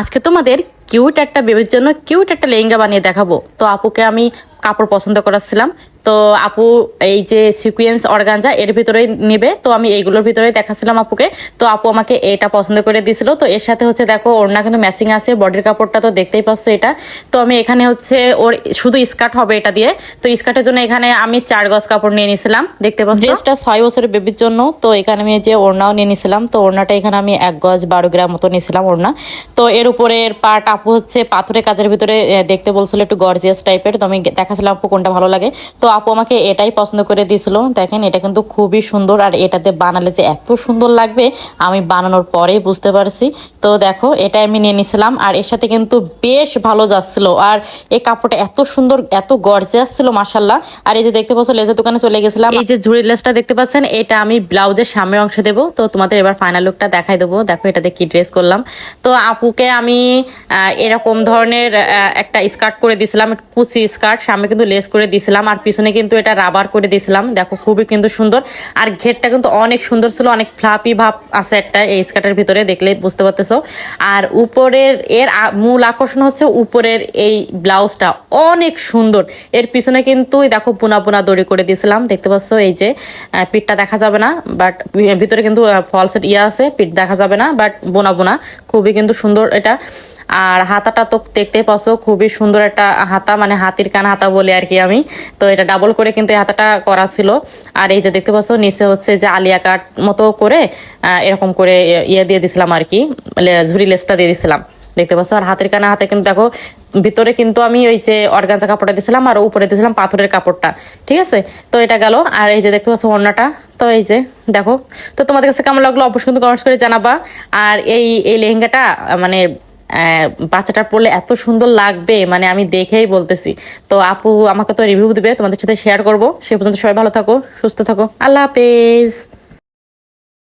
আজকে তোমাদের কিউট একটা বেবির জন্য কিউট একটা লেহেঙ্গা বানিয়ে দেখাবো। তো আপুকে আমি কাপড় পছন্দ করাচ্ছিলাম তো আপু, এই যে সিকুয়েন্স অর্গানজা এর ভিতরে নেবে। তো আমি এইগুলোর ভিতরে দেখাচ্ছিলাম আপুকে। তো আপু আমাকে এটা পছন্দ করে দিয়েছিল। তো এর সাথে হচ্ছে দেখো ওড়না কিন্তু ম্যাচিং আছে বডির কাপড়টা তো দেখতেই পাচ্ছ এটা। তো আমি এখানে হচ্ছে ওর শুধু স্কার্ট হবে এটা দিয়ে। তো স্কার্টের জন্য এখানে আমি চার গজ কাপড় নিয়ে নিয়েছিলাম। দেখতে পাচ্ছ? ড্রেসটা ছয় বছরের বেবির জন্য। তো এখানে আমি যে ওড়নাও নিয়ে নিয়েছিলাম। তো ওড়নাটা এখানে আমি এক গজ বারো গ্রাম মতো নিয়েছিলাম ওড়না। তো এর উপরের পার্ট আপু হচ্ছে পাথরের কাজের ভিতরে দেখতে বলছিল একটু গর্জিয়াস টাইপের তো আমি দেখাছিলাম আপু কোনটা ভালো লাগে। তো আপু আমাকে এটাই পছন্দ করে দিয়েছিল। দেখেন, এটা কিন্তু খুবই সুন্দর আর এটাতে বানালে যে এত সুন্দর লাগবে, আমি বানানোর পরেই বুঝতে পারছি। তো দেখো এটা আমি নিয়ে নিয়েছিলাম আর এর সাথে কিন্তু বেশ ভালো যাচ্ছিল। আর এই কাপড়টা এত সুন্দর, এত গর্জিয়াস ছিল মাসাল্লাহ আর এই যে দেখতে পাচ্ছ, লেজের দোকানে চলে গেছিলাম। এই যে ঝুড়ি লেসটা দেখতে পাচ্ছেন, এটা আমি ব্লাউজের সামনের অংশে দেবো। তো তোমাদের এবার ফাইনাল লুকটা দেখাই দেবো। দেখো, এটাতে কি ড্রেস করলাম। তো আপুকে আমি এরকম ধরনের একটা স্কার্ট করে দিয়েছিলাম কুচি স্কার্ট সামনে কিন্তু লেস করে দিয়েছিলাম আর পিছনে কিন্তু এটা রাবার করে দিয়েছিলাম। দেখো খুবই কিন্তু সুন্দর। আর ঘেরটা কিন্তু অনেক সুন্দর ছিল, অনেক ফ্লাপি ভাব আছে একটা এই স্কার্টের ভিতরে, দেখলে বুঝতে পারতেছো। আর উপরের, এর মূল আকর্ষণ হচ্ছে উপরের এই ব্লাউজটা অনেক সুন্দর। এর পিছনে কিন্তু দেখো বুনা বুনা দড়ি করে দিয়েছিলাম, দেখতে পাচ্ছ এই যে পিঠটা দেখা যাবে না বাট ভিতরে কিন্তু ফলসের ইয়ে আছে, পিঠ দেখা যাবে না বাট বোনা বোনা, খুবই কিন্তু সুন্দর এটা। আর হাতাটা তো দেখতে পাচ্ছ, খুবই সুন্দর একটা হাতা মানে হাতির কান হাতা বলে আর কি আমি। তো এটা ডাবল করে কিন্তু এই হাতাটা করা ছিল। আর এই যে দেখতে পাচ্ছ, নিচে হচ্ছে যে আলিয়া কাট মতো করে এরকম করে ইয়ে দিয়ে দিছিলাম আর কি লে- ঝুরি লেসটা দিয়ে দিছিলাম। দেখতে পাচ্ছ? আর হাতের কানা হাতে কিন্তু দেখো, ভিতরে কিন্তু আমি ওই যে অর্গানজা কাপড়টা দিয়েছিলাম আর উপরে দিয়েছিলাম পাথরের কাপড়টা, ঠিক আছে? তো এটা গেল। আর এই যে দেখতে পাচ্ছ অন্যটা তো এই যে দেখো। তো তোমাদের কাছে কেমন লাগল অবশ্যই কিন্তু কমেন্টস করে জানাবা। আর এই এই লেহেঙ্গাটা মানে বাচ্চাটা পড়লে এত সুন্দর লাগবে মানে আমি দেখেই বলতেছি। তো আপু আমাকে তো রিভিউ দিবে, তোমাদের সাথে শেয়ার করব। সে পর্যন্ত সবাই ভালো থাকো, সুস্থ থাকো। আল্লাহ হাফেজ।